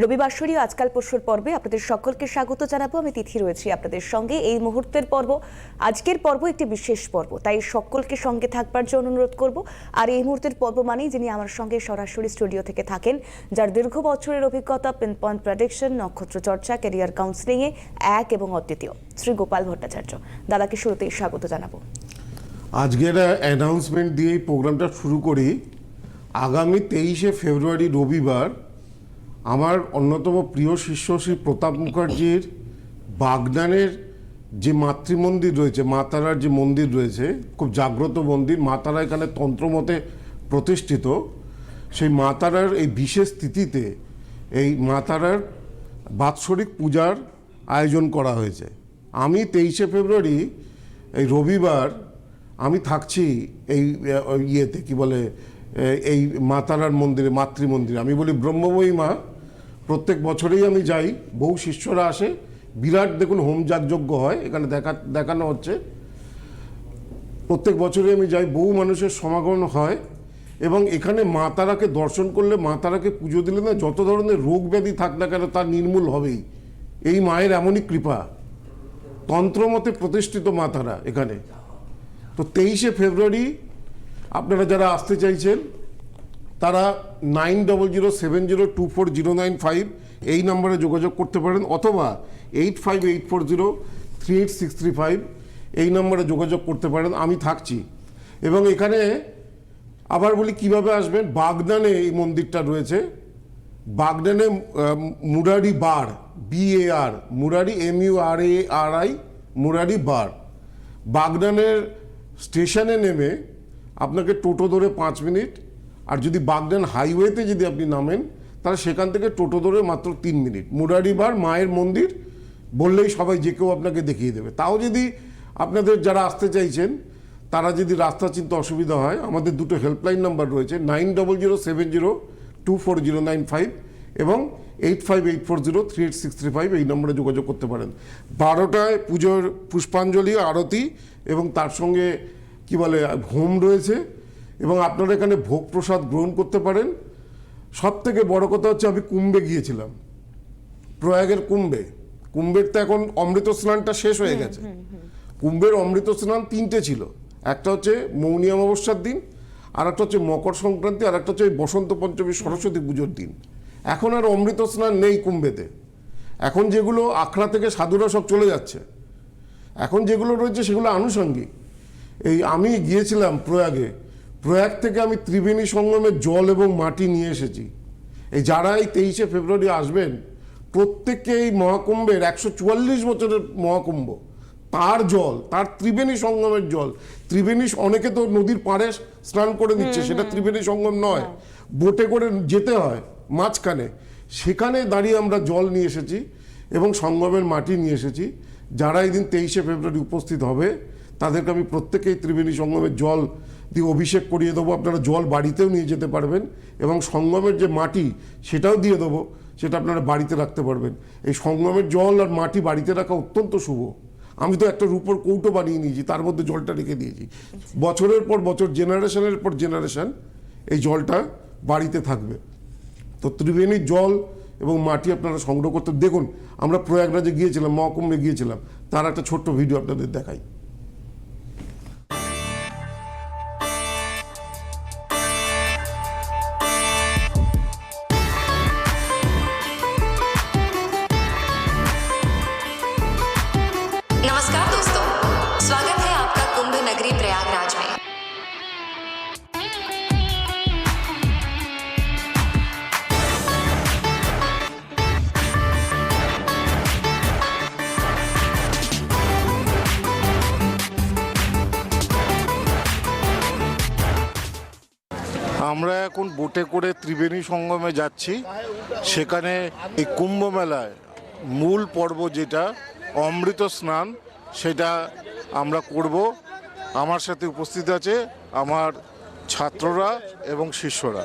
রবিবাসরীয় আজকাল পরশুর পর্বে আপনাদের সকলকে স্বাগত জানাব। আমি তিথি রয়েছি আপনাদের সঙ্গে। এই মুহূর্তের পর্ব, আজকের পর্ব একটি বিশেষ পর্ব, তাই সকলকে সঙ্গে থাকবার জন্য অনুরোধ করব। আর এই মুহূর্তের পর্ব মানেই যিনি আমার সঙ্গে সরাসরি স্টুডিও থেকে থাকেন, যার দীর্ঘ বছরের অভিজ্ঞতা পিন পয়েন্ট প্রেডিকশন নক্ষত্র চর্চা ক্যারিয়ার কাউন্সিলিংয়ে এক এবং অদ্বিতীয়। শ্রী গোপাল ভট্টাচার্য, দাদাকে শুরুতেই স্বাগত জানাব। আজকের অ্যানাউন্সমেন্ট দিয়ে এই প্রোগ্রামটা শুরু করি। আগামী তেইশে ফেব্রুয়ারি রবিবার আমার অন্যতম প্রিয় শিষ্য শ্রী প্রতাপ মুখার্জির বাগদানের যে মাতৃমন্দির রয়েছে মাতারার যে মন্দির রয়েছে, খুব জাগ্রত মন্দির, মা তারা এখানে তন্ত্রমতে প্রতিষ্ঠিত। সেই মাতারার এই বিশেষ তিথিতে এই মাতারার বাৎসরিক পূজার আয়োজন করা হয়েছে। আমি তেইশে ফেব্রুয়ারি, এই রবিবার আমি থাকছি এই ইয়েতে, কি বলে এই মাতারার মন্দিরে, মাতৃমন্দিরে। আমি বলি ব্রহ্মময়ী মা প্রত্যেক বছরেই আমি যাই, বহু শিষ্যরা আসে। বিরাট দেখুন হোম যাগযজ্ঞ হয়, এখানে দেখা, দেখানো হচ্ছে। প্রত্যেক বছরই আমি যাই, বহু মানুষের সমাগম হয় এবং এখানে মা তারাকে দর্শন করলে মা তারাকে পুজো দিলে না যত ধরনের রোগ ব্যাধি থাক না কেন তার নির্মূল হবেই। এই মায়ের এমনই কৃপা। তন্ত্রমতে প্রতিষ্ঠিত মা তারা এখানে। তো তেইশে ফেব্রুয়ারি আপনারা যারা আসতে চাইছেন তারা nine double zero seven zero two four zero nine five এই নম্বরে যোগাযোগ করতে পারেন অথবা eight five eight four zero three eight six three five এই নম্বরে যোগাযোগ করতে পারেন, আমি থাকছি। এবং এখানে আবার বলি কীভাবে আসবেন? বাগদানে এই মন্দিরটা রয়েছে। বাগদানে Murari Bar BAR Murari M U R A R I Murari Bar. বাগদানের স্টেশনে নেমে আপনাকে টোটো ধরে পাঁচ মিনিট আর যদি বাগদান হাইওয়েতে যদি আপনি নামেন, তাহলে সেখান থেকে টোটো ধরে মাত্র তিন মিনিট। মুরারি বার, মায়ের মন্দির, বললেই সবাই যে কেউ আপনাকে দেখিয়ে দেবে। তাও যদি আপনাদের যারা আসতে চাইছেন, তারা যদি রাস্তা চিনতে অসুবিধা হয়, আমাদের দুটো হেল্পলাইন নাম্বার রয়েছে nine double zero seven zero two four zero nine five এবং eight five eight four zero three eight six three five এই নম্বরে যোগাযোগ করতে পারেন। বারোটায় পুজোর পুষ্পাঞ্জলি, আরতি এবং তার সঙ্গে কি বলে, হোম রয়েছে। এবং আপনারা এখানে ভোগ প্রসাদ গ্রহণ করতে পারেন। সব থেকে বড় কথা হচ্ছে আমি কুম্ভে গিয়েছিলাম। প্রয়াগের কুম্ভে। কুম্ভের তো এখন অমৃত স্নানটা শেষ হয়ে গেছে। কুম্ভের অমৃত স্নান তিনটে ছিল। একটা হচ্ছে মৌনী অমাবস্যার দিন আর একটা হচ্ছে মকর সংক্রান্তি আর একটা হচ্ছে ওই বসন্ত পঞ্চমী সরস্বতী পুজোর দিন। এখন আর অমৃত স্নান নেই কুম্ভেতে। এখন যেগুলো আখড়া থেকে সাধুরা সব চলে যাচ্ছে। এখন যেগুলো রয়েছে সেগুলো আনুষঙ্গিক। এই আমি গিয়েছিলাম প্রয়াগে প্রয়াগ থেকে আমি ত্রিবেণী সঙ্গমের জল এবং মাটি নিয়ে এসেছি। এই যারা এই তেইশে ফেব্রুয়ারি আসবেন প্রত্যেককে এই মহাকুম্ভের একশো চুয়াল্লিশ বছরের মহাকুম্ভ। তার জল তার ত্রিবেণী সঙ্গমের জল। ত্রিবেণী অনেকে তো নদীর পাড়ে স্নান করে দিচ্ছে সেটা ত্রিবেণী সঙ্গম নয়। বোটে করে যেতে হয় মাঝখানে। সেখানে দাঁড়িয়ে আমরা জল নিয়ে এসেছি এবং সঙ্গমের মাটি নিয়ে এসেছি। যারা এই দিন তেইশে ফেব্রুয়ারি উপস্থিত হবে তাদেরকে আমি প্রত্যেকেই ত্রিবেণী সঙ্গমের জল দিয়ে অভিষেক করিয়ে দেবো, আপনারা জল বাড়িতেও নিয়ে যেতে পারবেন এবং সঙ্গমের যে মাটি সেটাও দিয়ে দেবো, সেটা আপনারা বাড়িতে রাখতে পারবেন। এই সঙ্গমের জল আর মাটি বাড়িতে রাখা অত্যন্ত শুভ। আমি তো একটা রূপোর কৌটো বানিয়ে নিয়েছি, তার মধ্যে জলটা রেখে দিয়েছি। বছরের পর বছর জেনারেশনের পর জেনারেশন এই জলটা বাড়িতে থাকবে। তো ত্রিবেণীর জল এবং মাটি আপনারা সংগ্রহ করতে, দেখুন, আমরা প্রয়াগরাজে গিয়েছিলাম মহকুম্বে গিয়েছিলাম, তার একটা ছোট্ট ভিডিও আপনাদের দেখাই। করে ত্রিবেণী সঙ্গমে যাচ্ছি। সেখানে এই কুম্ভ মেলায় মূল পর্ব যেটা, অমৃত স্নান, সেটা আমরা করব। আমার সাথে উপস্থিত আছে আমার ছাত্ররা এবং শিষ্যরা।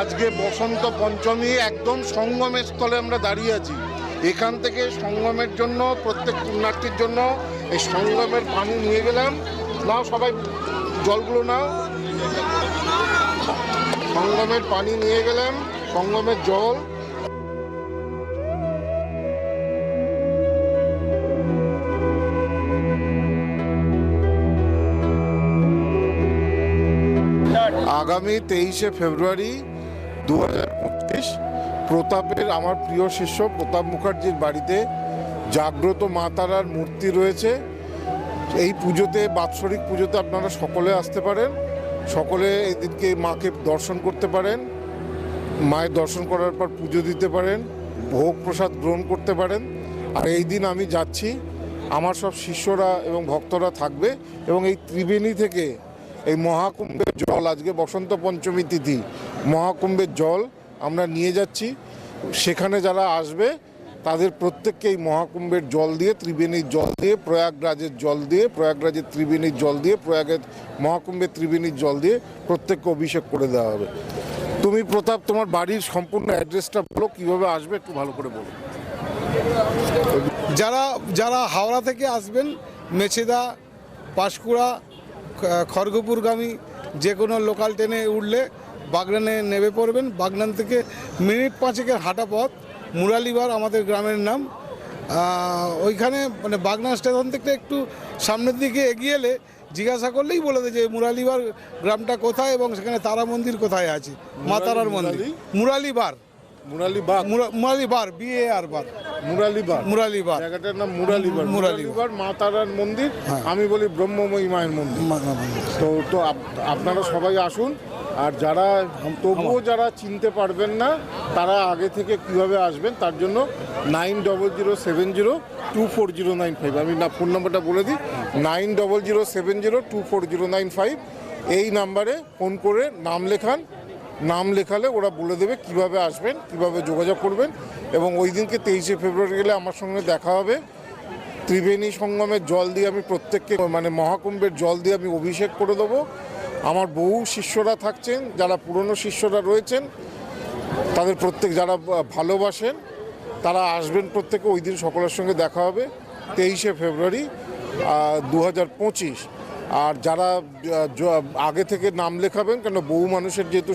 আজকে বসন্ত পঞ্চমী একদম সঙ্গমের স্থলে আমরা দাঁড়িয়ে আছি। এখান থেকে সঙ্গমের জন্য, প্রত্যেক পুণ্যার্থীর জন্য এই সঙ্গমের পানি নিয়ে গেলাম। নাও সবাই, জলগুলো নাও। সঙ্গমের পানি নিয়ে গেলাম, সঙ্গমের জল। আগামী তেইশে ফেব্রুয়ারি দু হাজার পঁচিশ, প্রতাপের আমার প্রিয় শিষ্য প্রতাপ মুখার্জির বাড়িতে জাগ্রত মা তারার মূর্তি রয়েছে। এই পুজোতে, বাৎসরিক পুজোতে আপনারা সকলে আসতে পারেন। সকলে এই দিনকে মাকে দর্শন করতে পারেন। মায়ের দর্শন করার পর পুজো দিতে পারেন, ভোগ প্রসাদ গ্রহণ করতে পারেন। আর এই দিন আমি যাচ্ছি। আমার সব শিষ্যরা এবং ভক্তরা থাকবে এবং এই ত্রিবেণী থেকে এই মহাকুম্ভের জল, আজকে বসন্ত পঞ্চমী তিথি, মহাকুম্ভের জল আমরা নিয়ে যাচ্ছি। সেখানে যারা আসবে, তাদের প্রত্যেককে এই মহাকুম্ভের জল দিয়ে, ত্রিবেণীর জল দিয়ে, প্রয়াগরাজের জল দিয়ে, প্রয়াগরাজের ত্রিবেণীর জল দিয়ে, প্রয়াগের মহাকুম্ভের ত্রিবেণীর জল দিয়ে প্রত্যেককে অভিষেক করে দেওয়া হবে। তুমি প্রতাপ, তোমার বাড়ির সম্পূর্ণ অ্যাড্রেসটা বলো, কীভাবে আসবে একটু ভালো করে বলো। যারা যারা হাওড়া থেকে আসবেন, মেছেদা, পাঁশকুড়া খড়গপুরগামী যে কোনো লোকাল ট্রেনে উঠলে বাগনানে নেমে পড়বেন। বাগনান থেকে মিনিট পাঁচেকের হাঁটা পথ মুরালিবার আমাদের গ্রামের নাম। ওইখানে মানে বাগনান স্টেশন থেকে একটু সামনের দিকে এগিয়ে এলে জিজ্ঞাসা করলেই বলে দেয় যে মুরালিবার গ্রামটা কোথায় এবং সেখানে তারা মন্দির কোথায় আছে? মা তারার মন্দির। মুরালি? মুরালিবার মুরালিবার আর বার মুরালিবার জায়গাটার নাম মুরালিবার মুরালিবার। মুরালিবার মা তারার মন্দির আমি বলি ব্রহ্মময়ী মায়ের মন্দির। তো তো আপনারা সবাই আসুন আর যারা তবুও যারা চিনতে পারবেন না তারা আগে থেকে কীভাবে আসবেন তার জন্য nine double zero seven zero two four zero nine five. আমি না ফোন নাম্বারটা বলে দিই। Nine double zero seven zero two four zero nine five. এই নাম্বারে ফোন করে নাম লেখান নাম লেখালে ওরা বলে দেবে কীভাবে আসবেন, কীভাবে যোগাযোগ করবেন এবং ওই দিনকে তেইশে ফেব্রুয়ারি গেলে আমার সঙ্গে দেখা হবে। ত্রিবেণী সঙ্গমের জল দিয়ে আমি প্রত্যেককে মানে মহাকুম্ভের জল দিয়ে আমি অভিষেক করে দেবো। আমার বহু শিষ্যরা থাকছেন, যারা পুরনো শিষ্যরা রয়েছেন, তাদের প্রত্যেক, যারা ভালোবাসেন, তারা আসবেন প্রত্যেকে, ওই দিন সকলের সঙ্গে দেখা হবে, তেইশে ফেব্রুয়ারি দু হাজার পঁচিশ। আর যারা আগে থেকে নাম লেখাবেন, কেন বহু মানুষের যেহেতু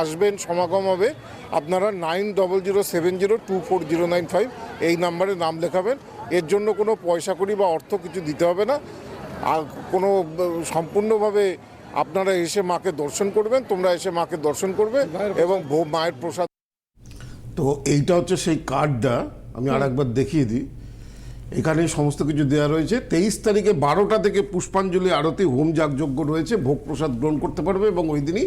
আসবেন, সমাগম হবে, আপনারা nine double zero seven zero two four zero nine five এই নাম্বারে নাম লেখাবেন। এর জন্য কোনো পয়সা করি বা অর্থ কিছু দিতে হবে না। আর কোনো, সম্পূর্ণভাবে আপনারা এসে মাকে দর্শন করবেন, তোমরা এসে মাকে দর্শন করবে এবং মায়ের প্রসাদ তো এইটা হচ্ছে সেই কার্ডটা আমি আর একবার দেখিয়ে দিই। এখানে সমস্ত কিছু দেওয়া রয়েছে। তেইশ তারিখে বারোটা থেকে পুষ্পাঞ্জলি আরতি হোম যাগযজ্ঞ রয়েছে ভোগ প্রসাদ গ্রহণ করতে পারবে এবং ওই দিনই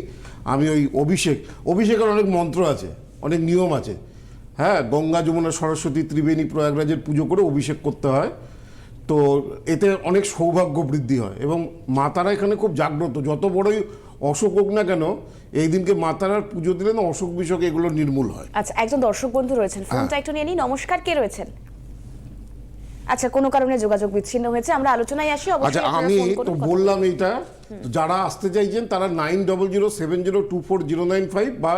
আমি ওই অভিষেক অভিষেকের অনেক মন্ত্র আছে অনেক নিয়ম আছে। হ্যাঁ গঙ্গা যমুনা সরস্বতী ত্রিবেণী প্রয়াগরাজের পুজো করে অভিষেক করতে হয়। তো এতে অনেক সৌভাগ্য বৃদ্ধি হয় এবং মাতারা এখানে খুব জাগ্রত। যত বড়ই অসুখ হোক না কেন এই দিনকে মাতারার পুজো দিলে না অসুখ বিসুখ এগুলো নির্মূল হয়। আচ্ছা একজন দর্শক বন্ধু রয়েছেন। ফোনটা একটু নিয়ে নিই। নমস্কার কে রয়েছেন? আচ্ছা কোনো কারণে যোগাযোগ বিচ্ছিন্ন হয়েছে আমরা আলোচনায় আসি অবশ্যই আচ্ছা আমি তো বললাম এটা তো যারা আসতে চাইছেন তারা nine double zero seven zero two four zero nine five বা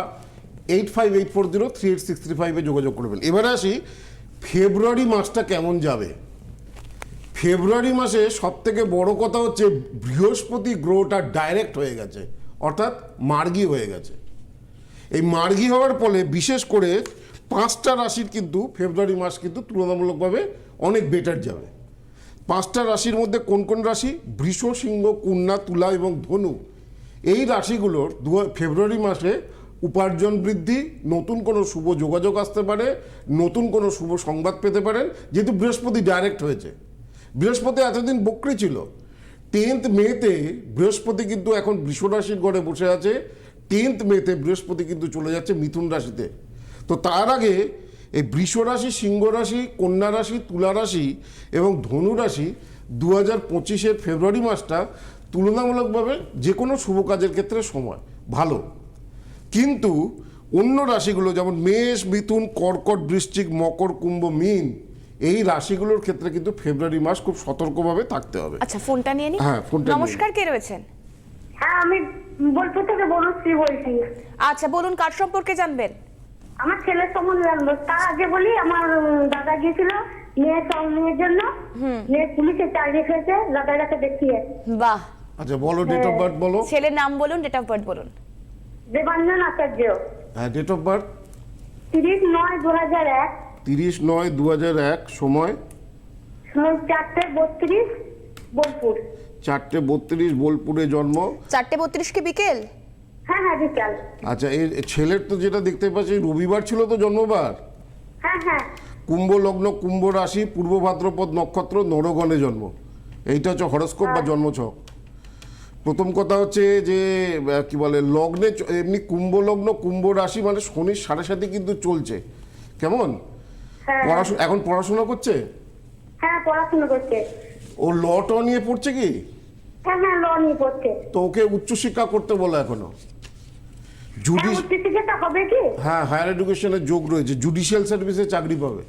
eight five eight four zero three eight six three ফাইভে যোগাযোগ করবেন। এবারে আসি ফেব্রুয়ারি মাসটা কেমন যাবে? ফেব্রুয়ারি মাসে সব থেকে বড় কথা হচ্ছে বৃহস্পতি গ্রহটা ডাইরেক্ট হয়ে গেছে অর্থাৎ মার্গী হয়ে গেছে। এই মার্গী হওয়ার ফলে বিশেষ করে পাঁচটা রাশির কিন্তু ফেব্রুয়ারি মাস কিন্তু তুলনামূলকভাবে অনেক বেটার যাবে। পাঁচটা রাশির মধ্যে কোন কোন রাশি? বৃষ, সিংহ, কন্যা, তুলা এবং ধনু। এই রাশিগুলোর দু ফেব্রুয়ারি মাসে উপার্জন বৃদ্ধি, নতুন কোনো শুভ যোগাযোগ আসতে পারে, নতুন কোনো শুভ সংবাদ পেতে পারেন, যেহেতু বৃহস্পতি ডাইরেক্ট হয়েছে। বৃহস্পতি এতদিন বক্রি ছিল। টেন্থ মেতে বৃহস্পতি কিন্তু এখন বৃষ রাশির ঘরে বসে আছে। টেন্থ মেতে বৃহস্পতি কিন্তু চলে যাচ্ছে মিথুন রাশিতে। তো তার আগে এই বৃষ রাশি সিংহ রাশি কন্যা রাশি তুলা রাশি এবং ধনু রাশি দু হাজার পঁচিশের ফেব্রুয়ারি মাসটা তুলনামূলকভাবে যে কোনো শুভ কাজের ক্ষেত্রে সময় ভালো। কিন্তু অন্য রাশিগুলো যেমন মেষ মিথুন কর্কট বৃশ্চিক মকর কুম্ভ মিন এই রাশিগুলোর ক্ষেত্রে কিন্তু ফেব্রুয়ারি মাস খুব সতর্কভাবে থাকতে হবে। আচ্ছা ফোনটা নিয়ে নি? হ্যাঁ, ফোনটা নিয়ে নমস্কার কে রয়েছেন? হ্যাঁ আমি বোলপুর থেকে বনশ্রী বলছি। আচ্ছা বলুন কার সম্পর্কে জানবেন? আমার ছেলের সম্বন্ধে জানব তার আগে বলি আমার দাদা গিয়েছিল মেয়ে সব মেয়ের জন্য। মেয়ে পুলিশে চাকরি খেয়েছে দাদা কাছে দেখিয়ে। বাহ। আচ্ছা বলো ডেট অফ বার্থ বলো। ছেলের নাম বলুন ডেট অফ বার্থ বলুন। দেবাঞ্জন আচার্য। হ্যাঁ ডেট অফ বার্থ তিরিশ নয় দু হাজার এক। তিরিশ নয় দু হাজার এক সময়? চারটে বত্রিশ বোলপুর। চারটে বত্রিশ বোলপুরে জন্ম। চারটে বত্রিশকে বিকেল? হ্যাঁ হ্যাঁ বিকাল আচ্ছা এর ছেলের তো যেটা দেখতে পাচ্ছি রবিবার ছিল তো জন্মবার? হ্যাঁ হ্যাঁ। কুম্ভ লগ্ন কুম্ভ রাশি পূর্ব ভাদ্রপদ নক্ষত্র নরগণে জন্ম। এইটা হচ্ছে হরস্কোপ বা জন্মছক। প্রথম কথা হচ্ছে যে কি বলে লগ্নে এমনি কুম্ভ লগ্ন কুম্ভ রাশি মানে শনির সাড়ে সাথে কিন্তু চলছে। কেমন? পড়াশোনা এখন পড়াশোনা করছে? হ্যাঁ পড়াশোনা করছে। ও ল ট নিয়ে পড়ছে কি? হ্যাঁ হ্যাঁ ল নিয়ে পড়ছে। তো ওকে উচ্চশিক্ষা করতে বলো এখনও। হবে কি? হ্যাঁ হায়ার এডুকেশনের যোগ রয়েছে জুডিশিয়াল সার্ভিসে চাকরি পাবে।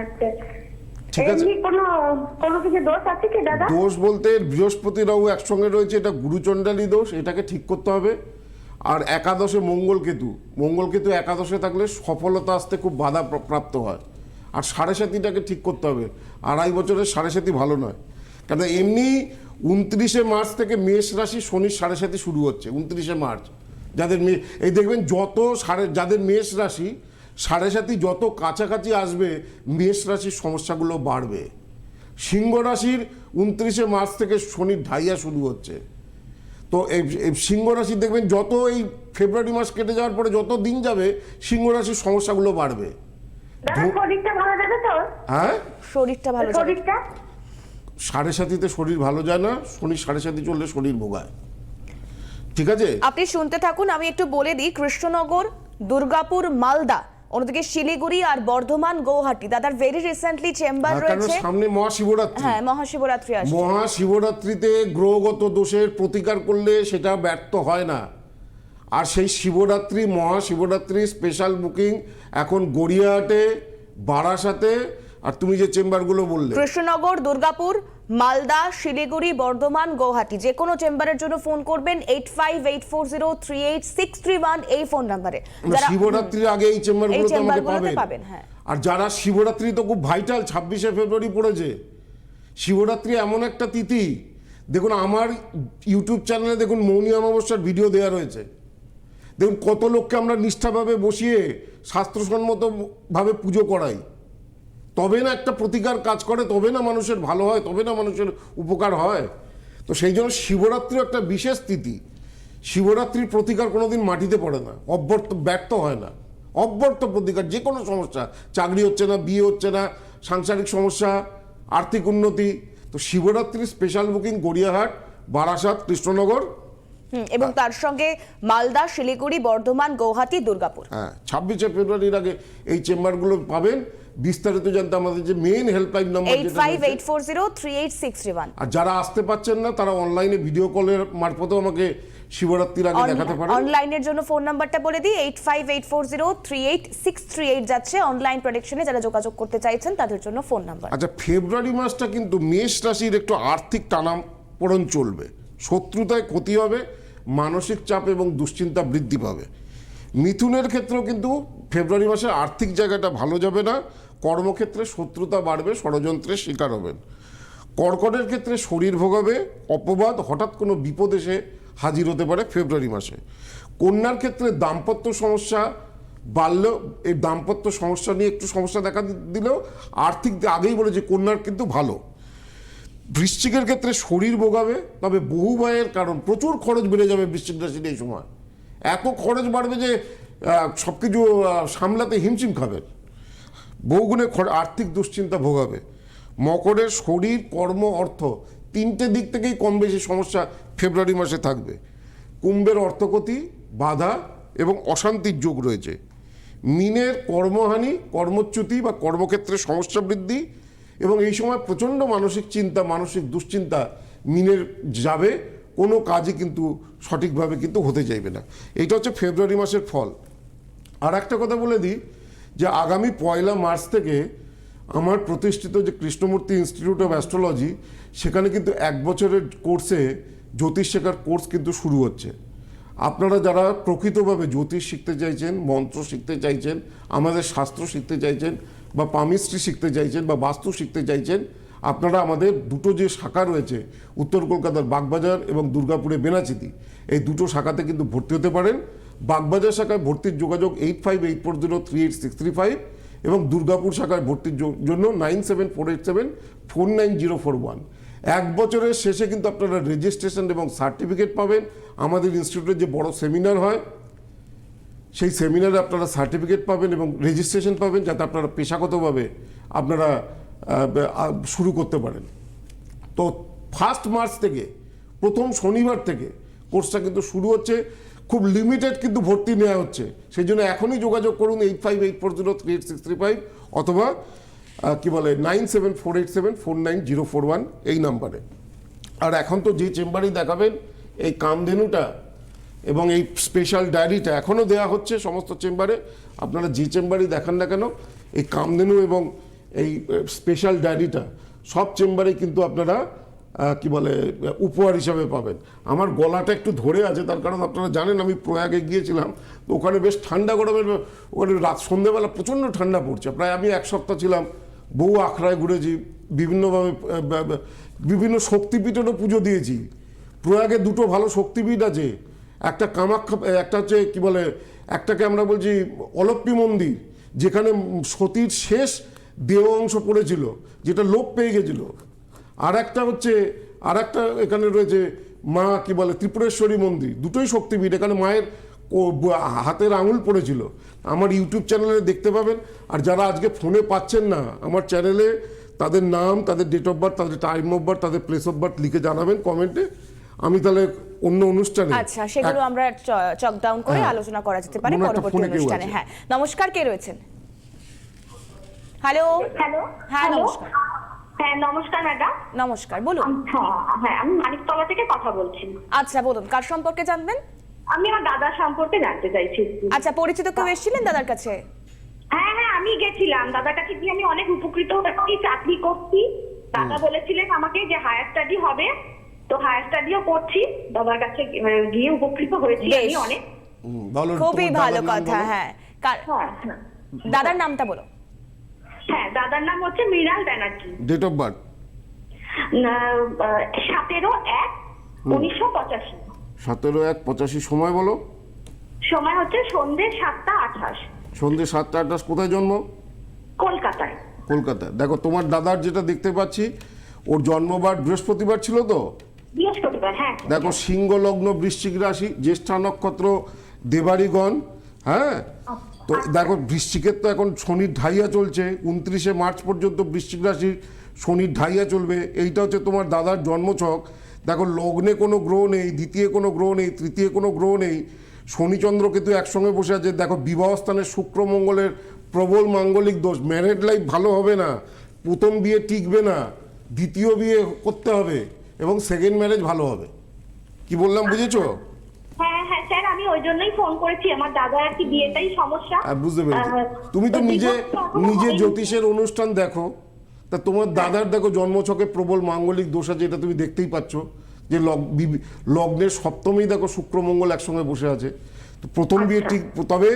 আচ্ছা। ঠিক আছে। কোনো কোনো কিছু দোষ আছে কি দাদা? দোষ বলতে বৃহস্পতি রাহু একসঙ্গে রয়েছে এটা গুরুচণ্ডালী দোষ এটাকে ঠিক করতে হবে। আর একাদশে মঙ্গলকেতু মঙ্গলকেতু একাদশে থাকলে সফলতা আসতে খুব বাধা প্রাপ্ত হয়। আর সাড়ে সাতিটাকে ঠিক করতে হবে আড়াই বছরের সাড়ে সাতি ভালো নয়। কেন এমনি উনত্রিশে মার্চ থেকে মেষ রাশি শনির সাড়ে সাতি শুরু হচ্ছে উনত্রিশে মার্চ। যাদের মে এই দেখবেন যত সাড়ে যাদের মেষ রাশি সাড়ে সাতি যত কাছাকাছি আসবে মেষ রাশির সমস্যাগুলো বাড়বে। সিংহ রাশির উনত্রিশে মার্চ থেকে শনির ঢাইয়া শুরু হচ্ছে। তো এই এই সিংহ রাশি দেখবেন যত এই ফেব্রুয়ারি মাস কেটে যাওয়ার পরে যত দিন যাবে সিংহ রাশির সমস্যাগুলো বাড়বে। শরীরটা ভালো যাবে তো? হ্যাঁ? শরীরটা ভালো শরীরটা? সাড়ে সাতিতে শরীর ভালো যায় না শনির সাড়ে সাতি চললে শরীর ভোগায় ঠিক আছে? আপনি শুনতে থাকুন আমি একটু বলে দিই কৃষ্ণনগর দুর্গাপুর মালদা অন্যদিকে শিলিগুড়ি আর বর্ধমান গৌহাটি। দাদার ভেরি রিসেন্টলি চেম্বার রয়েছে। সামনে মহাশিবরাত্রি। হ্যাঁ মহাশিবরাত্রি আসছে। মহাশিবরাত্রিতে গ্রহগত দোষের প্রতিকার করলে সেটা ব্যর্থ হয় না। আর সেই শিবরাত্রি মহাশিবরাত্রি স্পেশাল বুকিং এখন গড়িয়াহাটে বারাসাতে আর তুমি যে চেম্বারগুলো বললে। কৃষ্ণনগর দুর্গাপুর মালদা শিলিগুড়ি বর্ধমান গৌহাটি যে কোনো চেম্বারের জন্য ফোন করবেন eight five eight four zero three eight six three one এই ফোন নাম্বারে। শিবরাত্রির আগে এই চেম্বারগুলোতে আমাকে পাবেন, হ্যাঁ। আর যারা শিবরাত্রি তো খুব ভাইটাল ছাব্বিশে ফেব্রুয়ারি পড়েছে। শিবরাত্রি এমন একটা তিথি দেখুন আমার ইউটিউব চ্যানেলে দেখুন মৌনী অমাবস্যার ভিডিও দেওয়া রয়েছে। দেখুন কত লোককে আমরা নিষ্ঠাভাবে বসিয়ে শাস্ত্রসম্মতভাবে পুজো করাই। তবে না একটা প্রতিকার কাজ করে, তবে না মানুষের ভালো হয়, তবে না মানুষের উপকার হয়। তো সেই জন্য শিবরাত্রি একটা বিশেষ তিথি। শিবরাত্রির প্রতিকার কোনোদিন মাটিতে পড়ে না, অব্যর্থ, ব্যর্থ হয় না। অব্যর্থ প্রতিকার, যে কোনো সমস্যা, চাকরি হচ্ছে না, বিয়ে হচ্ছে না, সাংসারিক সমস্যা, আর্থিক উন্নতি। তো শিবরাত্রির স্পেশাল বুকিং গড়িয়াহাট, বারাসাত, কৃষ্ণনগর এবং তার সঙ্গে মালদা শিলিগুড়ি বর্ধমান গৌহাটি দুর্গাপুর। হ্যাঁ ছাব্বিশে ফেব্রুয়ারির আগে এই চেম্বারগুলো পাবেন। বিস্তারিত জানতে আমাদের যে main helpline number eight five eight four zero three eight six three one. আর যারা আসতে পাচ্ছেন না তারা অনলাইনে ভিডিও কলের মারফতেও আমাকে শিবরাত্রির আগে দেখাতে পারেন। অনলাইনের জন্য ফোন নাম্বারটা বলে দিই eight five eight four zero three eight six three eight যাচ্ছে। অনলাইন প্রোডাকশনে যারা যোগাযোগ করতে চাইছেন তাদের জন্য ফোন নাম্বার আচ্ছা ফেব্রুয়ারি মাসটা কিন্তু মেষ রাশির একটু আর্থিক টানাপোড়ন চলবে। শত্রুতায় ক্ষতি হবে মানসিক চাপ এবং দুশ্চিন্তা বৃদ্ধি পাবে। মিথুনের ক্ষেত্রেও কিন্তু ফেব্রুয়ারি মাসে আর্থিক জায়গাটা ভালো যাবে না। কর্মক্ষেত্রে শত্রুতা বাড়বে, ষড়যন্ত্রের শিকার হবেন। কর্কটের ক্ষেত্রে শরীর ভোগাবে, অপবাদ, হঠাৎ কোনো বিপদ এসে হাজির হতে পারে ফেব্রুয়ারি মাসে। কন্যার ক্ষেত্রে দাম্পত্য সমস্যা বাড়লেও এই দাম্পত্য সমস্যা নিয়ে একটু সমস্যা দেখা দিলেও আর্থিক আগেই বলেছি কন্যার কিন্তু ভালো। বৃশ্চিকের ক্ষেত্রে শরীর ভোগাবে, তবে বহু ব্যয়ের কারণ, প্রচুর খরচ বেড়ে যাবে বৃশ্চিক রাশির এই সময়। এত খরচ বাড়বে যে সব কিছু সামলাতে হিমশিম খাবেন বহুগুণে আর্থিক দুশ্চিন্তা ভোগাবে। মকরের শরীর, কর্ম, অর্থ, তিনটে দিক থেকেই কম বেশি সমস্যা ফেব্রুয়ারি মাসে থাকবে। কুম্ভের অর্থগতি, বাধা এবং অশান্তির যোগ রয়েছে। মিনের কর্মহানি, কর্মচ্যুতি বা কর্মক্ষেত্রে সমস্যা বৃদ্ধি এবং এই সময় প্রচণ্ড মানসিক চিন্তা, মানসিক দুশ্চিন্তা মিনের যাবে, কোনো কাজই কিন্তু সঠিকভাবে কিন্তু হতে চাইবে না। এটা হচ্ছে ফেব্রুয়ারি মাসের ফল। আর একটা কথা বলে দিই যে আগামী পয়লা মার্চ থেকে আমার প্রতিষ্ঠিত যে কৃষ্ণমূর্তি ইনস্টিটিউট অফ অ্যাস্ট্রোলজি, সেখানে কিন্তু এক বছরের কোর্সে জ্যোতিষ শেখার কোর্স কিন্তু শুরু হচ্ছে। আপনারা যারা প্রকৃতভাবে জ্যোতিষ শিখতে চাইছেন, মন্ত্র শিখতে চাইছেন, আমাদের শাস্ত্র শিখতে চাইছেন বা পামিস্ট্রি শিখতে চাইছেন বা বাস্তু শিখতে চাইছেন, আপনারা আমাদের দুটো যে শাখা রয়েছে, উত্তর কলকাতার বাগবাজার এবং দুর্গাপুরে বেনাচিতি, এই দুটো শাখাতে কিন্তু ভর্তি হতে পারেন। বাগবাজার শাখায় ভর্তির যোগাযোগ eight five eight four zero three eight six three five এবং দুর্গাপুর শাখায় ভর্তির জন্য nine seven four eight seven four nine zero four one. এক বছরের শেষে কিন্তু আপনারা রেজিস্ট্রেশন এবং সার্টিফিকেট পাবেন। আমাদের ইনস্টিটিউটের যে বড় সেমিনার হয় সেই সেমিনারে আপনারা সার্টিফিকেট পাবেন এবং রেজিস্ট্রেশন পাবেন যাতে আপনারা পেশাগতভাবে আপনারা শুরু করতে পারেন। তো ফার্স্ট মার্চ থেকে, প্রথম শনিবার থেকে কোর্সটা কিন্তু শুরু হচ্ছে। খুব লিমিটেড কিন্তু ভর্তি নেওয়া হচ্ছে। সেই জন্য এখনই যোগাযোগ করুন eight five eight four zero three eight six three five অথবা কী বলে nine seven four eight seven four nine zero four one এই নাম্বারে আর এখন তো যে চেম্বারেই দেখাবেন, এই কামধেনুটা এবং এই স্পেশাল ডায়েরিটা এখনও দেওয়া হচ্ছে সমস্ত চেম্বারে। আপনারা যে চেম্বারেই দেখান না কেন, এই কামধেনু এবং এই স্পেশাল ডায়েরিটা সব চেম্বারে কিন্তু আপনারা কি বলে উপহার হিসাবে পাবেন। আমার গলাটা একটু ধরে আছে, তার কারণ আপনারা জানেন আমি প্রয়াগে গিয়েছিলাম, তো ওখানে বেশ ঠান্ডা গরমের ওখানে রাত সন্ধ্যেবেলা প্রচণ্ড ঠান্ডা পড়ছে। প্রায় আমি এক সপ্তাহ ছিলাম, বহু আখড়ায় ঘুরেছি, বিভিন্নভাবে বিভিন্ন শক্তিপীঠেরও পুজো দিয়েছি। প্রয়াগে দুটো ভালো শক্তিপীঠ আছে একটা কামাখ্যা একটা হচ্ছে কি বলে, একটাকে আমরা বলছি অলপ্পি মন্দির, যেখানে সতীর শেষ দেহ অংশ পড়েছিল, যেটা লোপ পেয়ে গেছিল। আর একটা হচ্ছে আর একটা এখানে রয়েছে মা কি বলে, ত্রিপুরেশ্বরী মন্দির, দুটোই শক্তিপীঠ, এখানে মায়ের হাতের আঙুল পড়েছিল। আমার ইউটিউব চ্যানেলে দেখতে পাবেন, আর যারা আজকে ফোনে পাচ্ছেন না, আমার চ্যানেলে তাদের নাম, তাদের ডেট অফ বার্থ তাদের টাইম অফ বার্থ তাদের প্লেস অফ বার্থ লিখে জানাবেন কমেন্টে। আমি তাহলে অন্য অনুষ্ঠানে আচ্ছা সেগুলো আমরা চক ডাউন করে হ্যাঁ। আলোচনা করা যেতে পারে পরবর্তী অনুষ্ঠানে। হ্যাঁ নমস্কার কে রয়েছেন? হ্যালো? হ্যালো? হ্যাঁ, নমস্কার। হ্যাঁ নমস্কার ম্যাডাম। নমস্কার বলুন। হ্যাঁ হ্যাঁ আমি মানিকতলা থেকে কথা বলছি। আচ্ছা বলুন কার সম্পর্কে জানবেন? আমি আমার দাদার সম্পর্কে জানতে চাইছি। আচ্ছা পরিচিত কেউ এসেছিলেন দাদার কাছে? হ্যাঁ হ্যাঁ আমি গেছিলাম। দাদার কাছে গিয়ে আমি অনেক উপকৃত হয়েছি চাকরি করছি। দাদা বলেছিলেন আমাকে যে হায়ার স্টাডি হবে। তো হায়ার স্টাডিও করছি। দাদার কাছে গিয়ে উপকৃত হয়েছি আমি অনেক। হুম, খুবই ভালো কথা হ্যাঁ। হ্যাঁ হ্যাঁ। দাদার নামটা বলো। হ্যাঁ দাদার নাম হচ্ছে Mrinal Banerjee. Date of birth সতেরো এক উনিশশো পঁচাশি। সতেরো এক পঁচাশি সময় বলো। সময় হচ্ছে সন্ধ্যে সাতটা আঠাশ। সন্ধ্যে সাতটা আটটাশ কোথায় জন্ম? কলকাতায়। কলকাতায়। দেখো তোমার দাদার যেটা দেখতে পাচ্ছি ওর জন্মবার বৃহস্পতিবার ছিল তো? বৃহস্পতিবার হ্যাঁ। দেখো সিংহ লগ্ন বৃশ্চিক রাশি জ্যেষ্ঠা নক্ষত্র দেবারিগণ হ্যাঁ? তো দেখো বৃশ্চিকের তো এখন শনির ঢাইয়া চলছে উনত্রিশে মার্চ পর্যন্ত বৃশ্চিক রাশির শনির ঢাইয়া চলবে এইটা হচ্ছে তোমার দাদার জন্মছক। দেখো লগ্নে কোনো গ্রহ নেই দ্বিতীয় কোনো গ্রহ নেই তৃতীয় কোনো গ্রহ নেই শনিচন্দ্র কিন্তু একসঙ্গে বসে আছে। দেখো বিবাহ স্থানে শুক্র মঙ্গলের প্রবল মাঙ্গলিক দোষ ম্যারেড লাইফ ভালো হবে না প্রথম বিয়ে টিকবে না দ্বিতীয় বিয়ে করতে হবে। এবং সেকেন্ড ম্যারেজ ভালো হবে। কি বললাম বুঝেছ? হ্যাঁ হ্যাঁ স্যার আমি ওই জন্যই ফোন করেছি। আমার দাদা আর কি বিয়েটাই সমস্যা। আর বুঝতে পেরেছি। তুমি তো নিজে নিজে জ্যোতিষের অনুষ্ঠান দেখো। তা তোমার দাদার দেখো জন্মছকে প্রবল মাঙ্গলিক দোষ আছে এটা তুমি দেখতেই পাচ্ছ। যে লগ্নের সপ্তমেই দেখো শুক্র মঙ্গল একসঙ্গে বসে আছে। তো প্রথম বিয়ে ঠিক তবে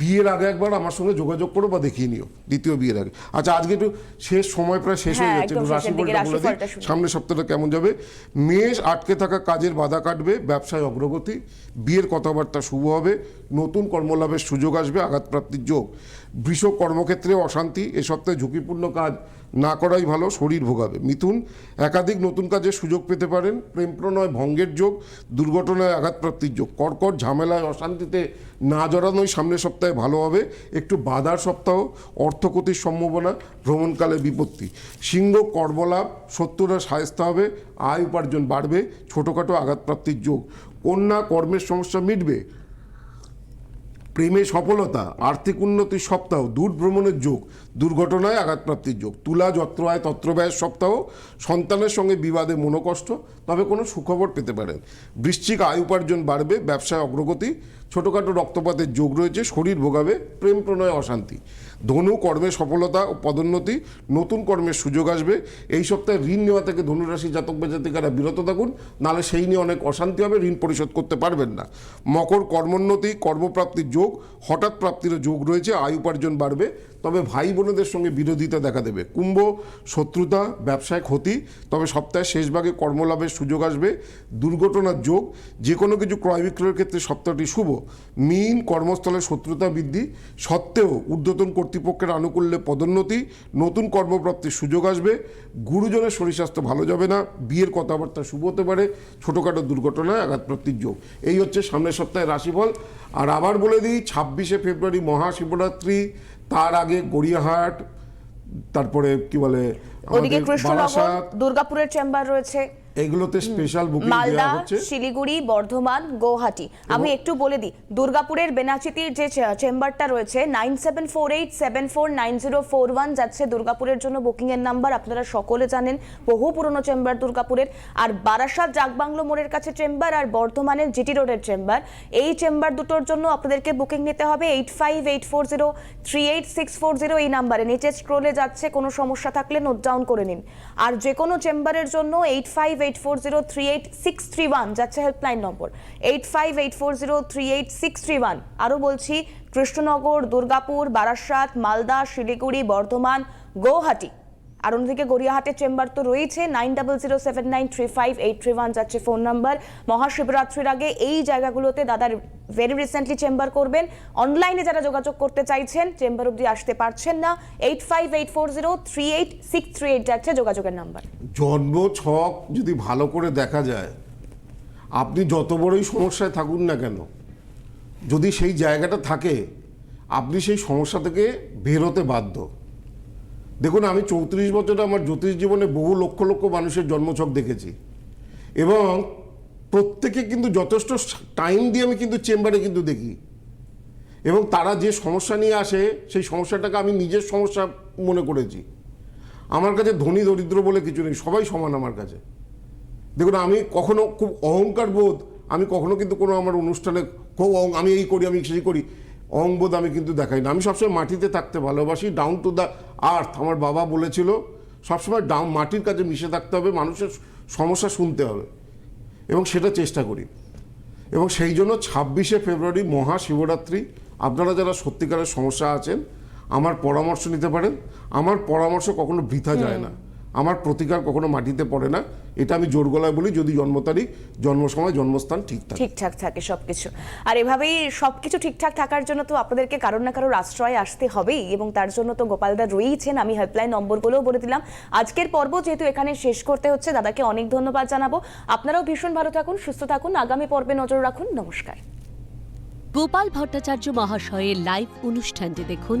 বিয়ের আগে একবার আমার সঙ্গে যোগাযোগ করো বা দেখিয়ে নিও দ্বিতীয় বিয়ের আগে। আচ্ছা আজকে একটু শেষ সময় প্রায় শেষ হয়ে হ্যাঁ, যাচ্ছে রাশিফলটা বলে দিই সামনের সপ্তাহটা কেমন যাবে। মেষ আটকে থাকা কাজের বাধা কাটবে ব্যবসায় অগ্রগতি বিয়ের কথাবার্তা শুভ হবে নতুন কর্মলাভের সুযোগ আসবে আঘাতপ্রাপ্তির যোগ। বৃষ কর্মক্ষেত্রে অশান্তি, এ সপ্তাহে ঝুঁকিপূর্ণ কাজ না করাই ভালো, শরীর ভোগাবে। মিথুন, একাধিক নতুন কাজের সুযোগ পেতে পারেন প্রেম প্রণয় ভঙ্গের যোগ, দুর্ঘটনায় আঘাতপ্রাপ্তির যোগ। কর্কট ঝামেলায় অশান্তিতে না জড়ানোই সামনের সপ্তাহে ভালো হবে। একটু বাধার সপ্তাহ, অর্থক্ষতির সম্ভাবনা, ভ্রমণকালে বিপত্তি। সিংহ কর্মলাভ শত্রুরা সায়স্ত হবে, আয় উপার্জন বাড়বে, ছোটোখাটো আঘাতপ্রাপ্তির যোগ। কন্যা, কর্মের সমস্যা মিটবে প্রেমে সফলতা, আর্থিক উন্নতির সপ্তাহ, দূর ভ্রমণের যোগ, দুর্ঘটনায় আঘাতপ্রাপ্তির যোগ, তুলা যত্র আয় তত্র ব্যয়ের সপ্তাহ, সন্তানের সঙ্গে বিবাদে মনোকষ্ট, তবে কোনো সুখবর পেতে পারেন। বৃশ্চিক আয় উপার্জন বাড়বে, ব্যবসায় অগ্রগতি ছোটোখাটো রক্তপাতের যোগ রয়েছে, শরীর ভোগাবে, প্রেম প্রণয় অশান্তি। ধনু কর্মে সফলতা ও পদোন্নতি, নতুন কর্মের সুযোগ আসবে। এই সপ্তাহে ঋণ নেওয়া থেকে ধনুরাশি জাতক বা জাতিকারা বিরত থাকুন, নাহলে সেই নিয়ে অনেক অশান্তি হবে, ঋণ পরিশোধ করতে পারবেন না। মকর কর্মোন্নতি, কর্মপ্রাপ্তির যোগ, হঠাৎ প্রাপ্তিরও যোগ রয়েছে, আয় উপার্জন বাড়বে তবে ভাই বোনেদের সঙ্গে বিরোধিতা দেখা দেবে। কুম্ভ, শত্রুতা ব্যবসায় ক্ষতি, তবে সপ্তাহের শেষ ভাগে কর্মলাভের সুযোগ আসবে। দুর্ঘটনার যোগ যে কোনো কিছু ক্রয় বিক্রয়ের ক্ষেত্রে সপ্তাহটি শুভ। মিন, কর্মস্থলে শত্রুতা বৃদ্ধি, সত্ত্বেও ঊর্ধ্বতন কর্তৃপক্ষের আনুকূল্যে পদোন্নতি, নতুন কর্মপ্রাপ্তির সুযোগ আসবে। গুরুজনের শরীর স্বাস্থ্য ভালো যাবে না, বিয়ের কথাবার্তা শুভ হতে পারে, ছোটোখাটো দুর্ঘটনায় আঘাতপ্রাপ্তির যোগ। এই হচ্ছে সামনের সপ্তাহে রাশিফল। আর আবার বলে দিই, ছাব্বিশে ফেব্রুয়ারি মহাশিবরাত্রি তার আগে গড়িয়াহাট তারপরে কি বলে ওদিকে কৃষ্ণনগর দুর্গাপুরের চেম্বার রয়েছে। এগুলোতে স্পেশাল বুকিং মালদা শিলিগুড়ি বর্ধমান গৌহাটি। আমি একটু বলে দিই দুর্গাপুরের বেনাচিতির যে চেম্বারটা রয়েছে nine seven four eight seven four nine zero four one যাচ্ছে দুর্গাপুরের জন্য বুকিং এর নাম্বার। আপনারা সকলে জানেন বহু পুরনো চেম্বার দুর্গাপুরের। আর বারাসাত জাগবাংলো মোড়ের কাছে চেম্বার আর বর্ধমানের জিটি রোডের চেম্বার। এই চেম্বার দুটোর জন্য আপনাদেরকে বুকিং নিতে হবে eight five eight four zero three eight six four zero এই নাম্বারে। নিচে স্ক্রোলে যাচ্ছে কোনো সমস্যা থাকলে নোট ডাউন করে নিন। আর যে কোনো চেম্বারের জন্য eight five eight four zero three eight six three one যাচ্ছে helpline number. Eight five eight four zero three eight six three one আরও বলছি, কৃষ্ণনগর, দুর্গাপুর, বারাসাত, মালদা, শিলিগুড়ি, বর্ধমান, গৌহাটি। আর অন্যদিকে গড়িয়াহাটের চেম্বার তো রয়েছে nine double zero seven nine three five eight three one যাচ্ছে phone number. মহাশিবরাত্রির আগে এই জায়গাগুলোতে দাদার ভেরি রিসেন্টলি চেম্বার করবেন। অনলাইনে যারা যোগাযোগ করতে চাইছেন, চেম্বার অবধি আসতে পারছেন না। Eight five eight four zero three eight six three eight যাচ্ছে যোগাযোগের নাম্বার। জন্ম ছক যদি ভালো করে দেখা যায়, আপনি যত বড়ই সমস্যায় থাকুন না কেন, যদি সেই জায়গাটা থাকে, আপনি সেই সমস্যা থেকে বেরোতে বাধ্য। দেখুন, আমি চৌত্রিশ বছরে আমার জ্যোতিষ জীবনে বহু লক্ষ লক্ষ মানুষের জন্মছক দেখেছি। এবং প্রত্যেকে কিন্তু যথেষ্ট টাইম দিয়ে আমি কিন্তু চেম্বারে কিন্তু দেখি। এবং তারা যে সমস্যা নিয়ে আসে, সেই সমস্যাটাকে আমি নিজের সমস্যা মনে করেছি। আমার কাছে ধনী দরিদ্র বলে কিছু নেই, সবাই সমান আমার কাছে। দেখুন, আমি কখনো খুব অহংকার বোধ, আমি কখনো কিন্তু কোনো আমার অনুষ্ঠানে খুব আমি এই করি, আমি সেই করি। অহংবোধ আমি কিন্তু দেখাই না। আমি সবসময় মাটিতে থাকতে ভালোবাসি ডাউন টু দ্য আর্থ আমার বাবা বলেছিল সবসময় ডাউন মাটির কাছে মিশে থাকতে হবে মানুষের সমস্যা শুনতে হবে। এবং সেটা চেষ্টা করি। এবং সেই জন্য ছাব্বিশে ফেব্রুয়ারি মহাশিবরাত্রি আপনারা যারা সত্যিকারের সমস্যা আছেন আমার পরামর্শ নিতে পারেন। আমার পরামর্শ কখনো বৃথা যায় না। আমার প্রতিকার কখনো মাটিতে পড়ে না। এটা আমি জোর গলায় বলি যদি জন্ম তারিখ জন্ম সময় জন্মস্থান ঠিক থাকে ঠিকঠাক থাকে সবকিছু। আর এভাবেই সবকিছু ঠিকঠাক থাকার জন্য তো আপনাদেরকে কারোর না কারোর আশ্রয় আসতে হবেই। এবং তার জন্য তো গোপালদা রয়েইছেন আমি হেল্পলাইন নম্বরগুলোও বলে দিলাম। আজকের পর্ব যেহেতু এখানে শেষ করতে হচ্ছে দাদাকে অনেক ধন্যবাদ জানাব। আপনারাও ভীষণ ভালো থাকুন সুস্থ থাকুন আগামী পর্বে নজর রাখুন। নমস্কার। গোপাল ভট্টাচার্য মহাশয়ের লাইভ অনুষ্ঠানটি দেখুন